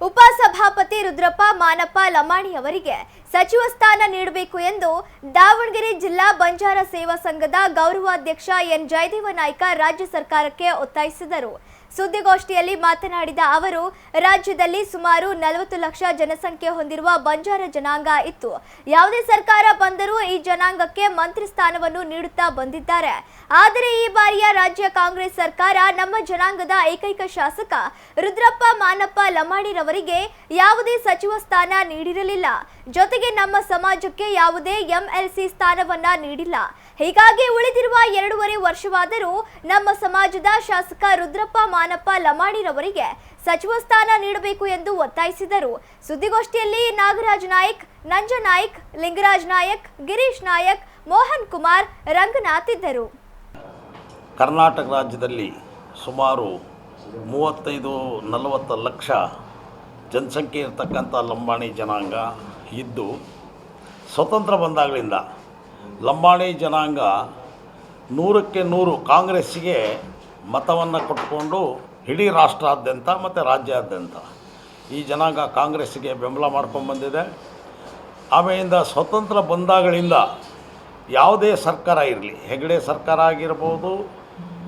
ಉಪಸಭಾಪತಿ ರುದ್ರಪ್ಪ ಮಾನಪ್ಪ ಲಮಾಣಿ ಅವರಿಗೆ ಸಚಿವ ಸ್ಥಾನ ನೀಡಬೇಕು ಎಂದು ದಾವಣಗೆರೆ ಜಿಲ್ಲಾ ಬಂಜಾರ ಸೇವಾ ಸಂಘದ ಗೌರವಾಧ್ಯಕ್ಷ ಎನ್. ಜಯದೇವ ನಾಯ್ಕ ರಾಜ್ಯ ಸರ್ಕಾರಕ್ಕೆ ಒತ್ತಾಯಿಸಿದರು. ಸುದ್ದಿಗೋಷ್ಠಿಯಲ್ಲಿ ಮಾತನಾಡಿದ ಅವರು, ರಾಜ್ಯದಲ್ಲಿ ಸುಮಾರು ನಲವತ್ತು ಲಕ್ಷ ಜನಸಂಖ್ಯೆ ಹೊಂದಿರುವ ಬಂಜಾರ ಜನಾಂಗ ಇತ್ತು. ಯಾವುದೇ ಸರ್ಕಾರ ಬಂದರೂ ಈ ಜನಾಂಗಕ್ಕೆ ಮಂತ್ರಿ ಸ್ಥಾನವನ್ನು ನೀಡುತ್ತಾ ಬಂದಿದ್ದಾರೆ. ಆದರೆ ಈ ಬಾರಿಯ ರಾಜ್ಯ ಕಾಂಗ್ರೆಸ್ ಸರ್ಕಾರ ನಮ್ಮ ಜನಾಂಗದ ಏಕೈಕ ಶಾಸಕ ರುದ್ರಪ್ಪ ಮಾನಪ್ಪ ಲಮಾಣಿರವರಿಗೆ ಯಾವುದೇ ಸಚಿವ ಸ್ಥಾನ ನೀಡಿರಲಿಲ್ಲ. ಜೊತೆಗೆ ನಮ್ಮ ಸಮಾಜಕ್ಕೆ ಯಾವುದೇ ಎಂಎಲ್ಸಿ ಸ್ಥಾನವನ್ನ ನೀಡಿಲ್ಲ. ಹೀಗಾಗಿ ಉಳಿದಿರುವ ಎರಡೂವರೆ ವರ್ಷವಾದರೂ ನಮ್ಮ ಸಮಾಜದ ಶಾಸಕ ರುದ್ರಪ್ಪ ಮಾನಪ್ಪ ಲಮಾಣಿರವರಿಗೆ ಸಚಿವ ಸ್ಥಾನ ನೀಡಬೇಕು ಎಂದು ಒತ್ತಾಯಿಸಿದರು. ಸುದ್ದಿಗೋಷ್ಠಿಯಲ್ಲಿ ನಾಗರಾಜ್ ನಾಯಕ್, ನಂಜ ನಾಯ್ಕ್, ಲಿಂಗರಾಜ್ ನಾಯಕ್, ಗಿರೀಶ್ ನಾಯಕ್, ಮೋಹನ್ ಕುಮಾರ್ ರಂಗನಾಥ್ ಇದ್ದರು. ಕರ್ನಾಟಕ ರಾಜ್ಯದಲ್ಲಿ ಸುಮಾರು ಮೂವತ್ತೈದು ನಲವತ್ತು ಲಕ್ಷ ಜನಸಂಖ್ಯೆ ಇರತಕ್ಕಂಥ ಲಂಬಾಣಿ ಜನಾಂಗ ಇದ್ದು, ಸ್ವತಂತ್ರ ಬಂದಾಗಲಿಂದ ಲಂಬಾಣಿ ಜನಾಂಗ ನೂರಕ್ಕೆ ನೂರು ಕಾಂಗ್ರೆಸ್ಸಿಗೆ ಮತವನ್ನು ಕೊಟ್ಟುಕೊಂಡು ಇಡೀ ರಾಷ್ಟ್ರಾದ್ಯಂತ ಮತ್ತು ರಾಜ್ಯಾದ್ಯಂತ ಈ ಜನಾಂಗ ಕಾಂಗ್ರೆಸ್ಸಿಗೆ ಬೆಂಬಲ ಮಾಡ್ಕೊಂಡು ಬಂದಿದೆ. ಆಮೇಲಿಂದ ಸ್ವತಂತ್ರ ಬಂದಾಗಳಿಂದ ಯಾವುದೇ ಸರ್ಕಾರ ಇರಲಿ, ಹೆಗಡೆ ಸರ್ಕಾರ ಆಗಿರ್ಬೋದು,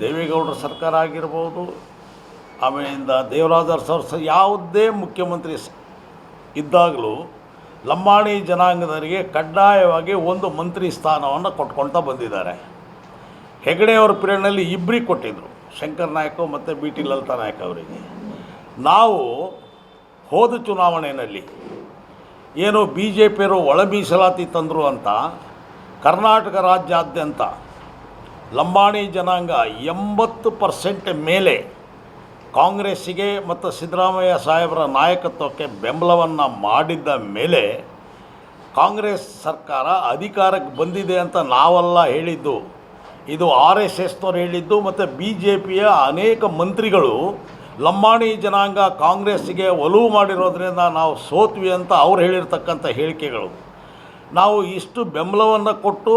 ದೇವೇಗೌಡರ ಸರ್ಕಾರ ಆಗಿರ್ಬೋದು ಆಮೇಲಿಂದ ದೇವರಾಜ ಸರ್ ಯಾವುದೇ ಮುಖ್ಯಮಂತ್ರಿ ಇದ್ದಾಗಲೂ ಲಂಬಾಣಿ ಜನಾಂಗದವರಿಗೆ ಕಡ್ಡಾಯವಾಗಿ ಒಂದು ಮಂತ್ರಿ ಸ್ಥಾನವನ್ನು ಕೊಟ್ಕೊಳ್ತಾ ಬಂದಿದ್ದಾರೆ. ಹೆಗಡೆಯವ್ರ ಪಿರಿಯಡ್ನಲ್ಲಿ ಇಬ್ಬರಿಗೆ ಕೊಟ್ಟಿದ್ದರು ಶಂಕರ್ ನಾಯ್ಕ ಮತ್ತು ಬಿ ಟಿ ಲಲಿತಾ ನಾಯ್ಕ ಅವರಿಗೆ. ನಾವು ಹೋದ ಚುನಾವಣೆಯಲ್ಲಿ ಏನು ಬಿ ಜೆ ಪಿಯರು ಒಳ ಮೀಸಲಾತಿ ತಂದರು ಅಂತ, ಕರ್ನಾಟಕ ರಾಜ್ಯಾದ್ಯಂತ ಲಂಬಾಣಿ ಜನಾಂಗ ಎಂಬತ್ತು ಪರ್ಸೆಂಟ್ ಮೇಲೆ ಕಾಂಗ್ರೆಸ್ಸಿಗೆ ಮತ್ತು ಸಿದ್ದರಾಮಯ್ಯ ಸಾಹೇಬರ ನಾಯಕತ್ವಕ್ಕೆ ಬೆಂಬಲವನ್ನು ಮಾಡಿದ್ದ ಮೇಲೆ ಕಾಂಗ್ರೆಸ್ ಸರ್ಕಾರ ಅಧಿಕಾರಕ್ಕೆ ಬಂದಿದೆ ಅಂತ ನಾವೆಲ್ಲ ಹೇಳಿದ್ದು, ಇದು ಆರ್ ಎಸ್ ಎಸ್ನವ್ರು ಹೇಳಿದ್ದು ಮತ್ತು ಬಿ ಜೆ ಪಿಯ ಅನೇಕ ಮಂತ್ರಿಗಳು ಲಂಬಾಣಿ ಜನಾಂಗ ಕಾಂಗ್ರೆಸ್ಸಿಗೆ ಒಲವು ಮಾಡಿರೋದ್ರಿಂದ ನಾವು ಸೋತ್ವಿ ಅಂತ ಅವ್ರು ಹೇಳಿರ್ತಕ್ಕಂಥ ಹೇಳಿಕೆಗಳು. ನಾವು ಇಷ್ಟು ಬೆಂಬಲವನ್ನು ಕೊಟ್ಟು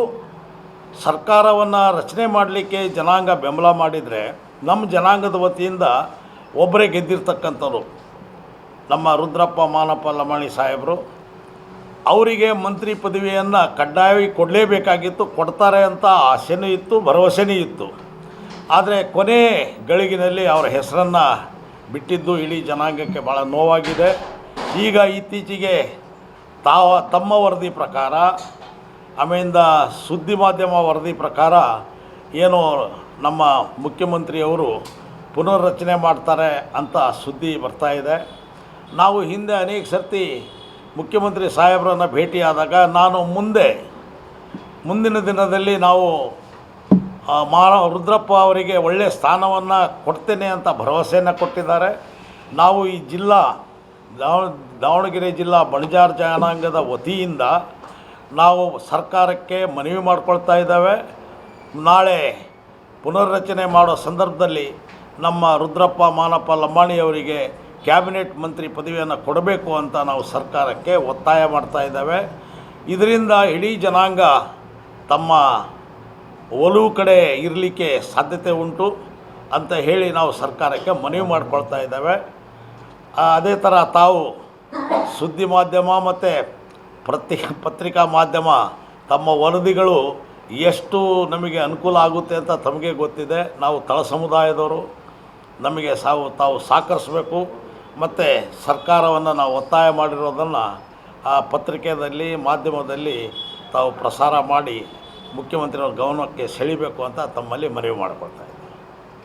ಸರ್ಕಾರವನ್ನು ರಚನೆ ಮಾಡಲಿಕ್ಕೆ ಜನಾಂಗ ಬೆಂಬಲ ಮಾಡಿದರೆ ನಮ್ಮ ಜನಾಂಗದ ವತಿಯಿಂದ ಒಬ್ಬರೇ ಗೆದ್ದಿರ್ತಕ್ಕಂಥವ್ರು. ನಮ್ಮ ರುದ್ರಪ್ಪ, ಮಾನಪ್ಪ, ಲಮಾಣಿ ಸಾಹೇಬರು, ಅವರಿಗೆ ಮಂತ್ರಿ ಪದವಿಯನ್ನು ಕಡ್ಡಾಯವಾಗಿ ಕೊಡಲೇಬೇಕಾಗಿತ್ತು, ಕೊಡ್ತಾರೆ ಅಂತ ಆಸೆನೂ ಇತ್ತು, ಭರವಸೆನೂ ಇತ್ತು. ಆದರೆ ಕೊನೆ ಗಳಿಗಿನಲ್ಲಿ ಅವರ ಹೆಸರನ್ನು ಬಿಟ್ಟಿದ್ದು ಇಡೀ ಜನಾಂಗಕ್ಕೆ ಭಾಳ ನೋವಾಗಿದೆ. ಈಗ ಇತ್ತೀಚೆಗೆ ತಾವ, ತಮ್ಮ ವರದಿ ಪ್ರಕಾರ, ಆಮೇಲಿಂದ ಸುದ್ದಿ ಮಾಧ್ಯಮ ವರದಿ ಪ್ರಕಾರ, ಏನು ನಮ್ಮ ಮುಖ್ಯಮಂತ್ರಿಯವರು ಪುನರ್ರಚನೆ ಮಾಡ್ತಾರೆ ಅಂತ ಸುದ್ದಿ ಬರ್ತಾ ಇದೆ. ನಾವು ಹಿಂದೆ ಅನೇಕ ಸರ್ತಿ ಮುಖ್ಯಮಂತ್ರಿ ಸಾಹೇಬರನ್ನು ಭೇಟಿಯಾದಾಗ ನಾನು ಮುಂದೆ, ಮುಂದಿನ ದಿನದಲ್ಲಿ ನಾವು ಮಾ ರುದ್ರಪ್ಪ ಅವರಿಗೆ ಒಳ್ಳೆಯ ಸ್ಥಾನವನ್ನು ಕೊಡ್ತೇನೆ ಅಂತ ಭರವಸೆಯನ್ನು ಕೊಟ್ಟಿದ್ದಾರೆ. ನಾವು ಈ ಜಿಲ್ಲಾ ದಾವಣ ದಾವಣಗೆರೆ ಜಿಲ್ಲಾ ಬಣಜಾರ್ ಜನಾಂಗದ ವತಿಯಿಂದ ನಾವು ಸರ್ಕಾರಕ್ಕೆ ಮನವಿ ಮಾಡಿಕೊಳ್ತಾ ಇದ್ದಾವೆ. ನಾಳೆ ಪುನರ್ರಚನೆ ಮಾಡೋ ಸಂದರ್ಭದಲ್ಲಿ ನಮ್ಮ ರುದ್ರಪ್ಪ, ಮಾನಪ್ಪ ಲಂಬಾಣಿಯವರಿಗೆ ಕ್ಯಾಬಿನೆಟ್ ಮಂತ್ರಿ ಪದವಿಯನ್ನು ಕೊಡಬೇಕು ಅಂತ ನಾವು ಸರ್ಕಾರಕ್ಕೆ ಒತ್ತಾಯ ಮಾಡ್ತಾ ಇದ್ದಾವೆ. ಇದರಿಂದ ಇಡೀ ಜನಾಂಗ ತಮ್ಮ ಒಲವು ಕಡೆ ಇರಲಿಕ್ಕೆ ಸಾಧ್ಯತೆ ಉಂಟು ಅಂತ ಹೇಳಿ ನಾವು ಸರ್ಕಾರಕ್ಕೆ ಮನವಿ ಮಾಡಿಕೊಳ್ತಾ ಇದ್ದಾವೆ. ಅದೇ ಥರ ತಾವು ಸುದ್ದಿ ಮಾಧ್ಯಮ ಮತ್ತು ಪ್ರತಿ ಪತ್ರಿಕಾ ಮಾಧ್ಯಮ ತಮ್ಮ ವರದಿಗಳು ಎಷ್ಟು ನಮಗೆ ಅನುಕೂಲ ಆಗುತ್ತೆ ಅಂತ ತಮಗೆ ಗೊತ್ತಿದೆ. ನಾವು ತಳ ಸಮುದಾಯದವರು ನಮಗೆ ಸಾವು, ತಾವು ಸಹಕರಿಸಬೇಕು ಮತ್ತು ಸರ್ಕಾರವನ್ನು ನಾವು ಒತ್ತಾಯ ಮಾಡಿರೋದನ್ನು ಆ ಪತ್ರಿಕೆಯಲ್ಲಿ ಮಾಧ್ಯಮದಲ್ಲಿ ತಾವು ಪ್ರಸಾರ ಮಾಡಿ ಮುಖ್ಯಮಂತ್ರಿಗಳ ಗಮನಕ್ಕೆ ಸೆಳಿಬೇಕು ಅಂತ ತಮ್ಮಲ್ಲಿ ಮನವಿ ಮಾಡಿಕೊಳ್ತಾ